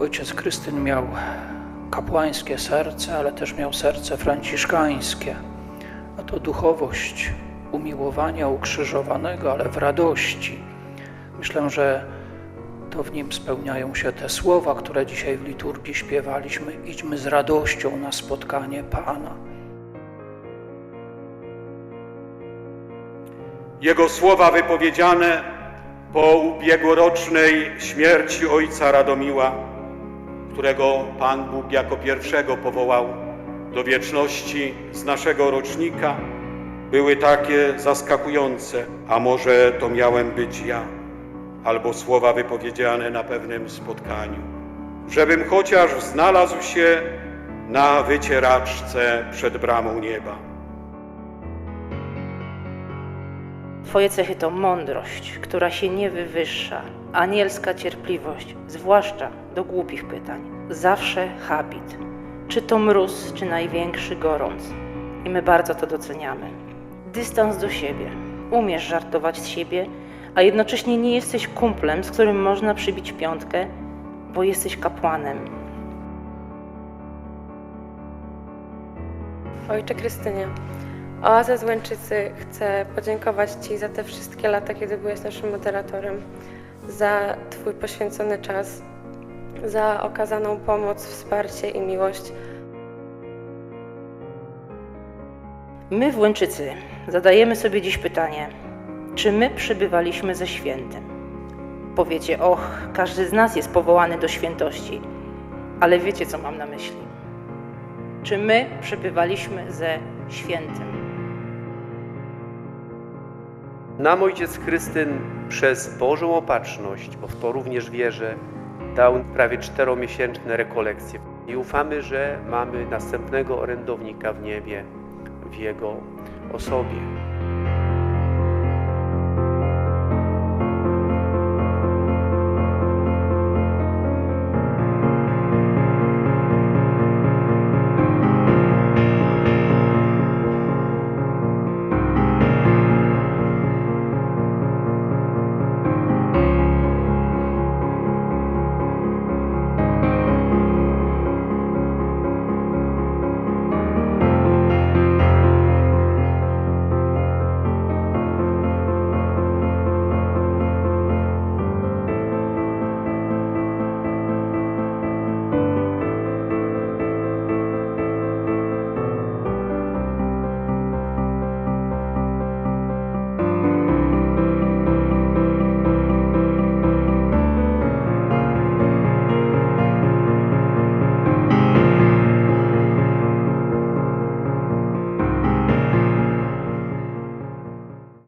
Ojciec Krystyn miał kapłańskie serce, ale też miał serce franciszkańskie. A to duchowość umiłowania ukrzyżowanego, ale w radości. Myślę, że to w nim spełniają się te słowa, które dzisiaj w liturgii śpiewaliśmy. Idźmy z radością na spotkanie Pana. Jego słowa wypowiedziane po ubiegłorocznej śmierci ojca Radomiła, którego Pan Bóg jako pierwszego powołał do wieczności z naszego rocznika, były takie zaskakujące, a może to miałem być ja, albo słowa wypowiedziane na pewnym spotkaniu, żebym chociaż znalazł się na wycieraczce przed bramą nieba. Twoje cechy to mądrość, która się nie wywyższa, anielska cierpliwość, zwłaszcza do głupich pytań, zawsze habit, czy to mróz, czy największy gorąc. I my bardzo to doceniamy. Dystans do siebie, umiesz żartować z siebie, a jednocześnie nie jesteś kumplem, z którym można przybić piątkę, bo jesteś kapłanem. Ojcze Krystynie, Oaza z Łęczycy chce podziękować Ci za te wszystkie lata, kiedy byłeś naszym moderatorem, za Twój poświęcony czas, za okazaną pomoc, wsparcie i miłość. My w Łęczycy zadajemy sobie dziś pytanie, czy my przebywaliśmy ze świętym? Powiecie, och, każdy z nas jest powołany do świętości, ale wiecie, co mam na myśli. Czy my przebywaliśmy ze świętym? Nam Ojciec Chrystyn przez Bożą opatrzność, bo w to również wierzę, dał prawie czteromiesięczne rekolekcje. I ufamy, że mamy następnego orędownika w niebie, w Jego osobie.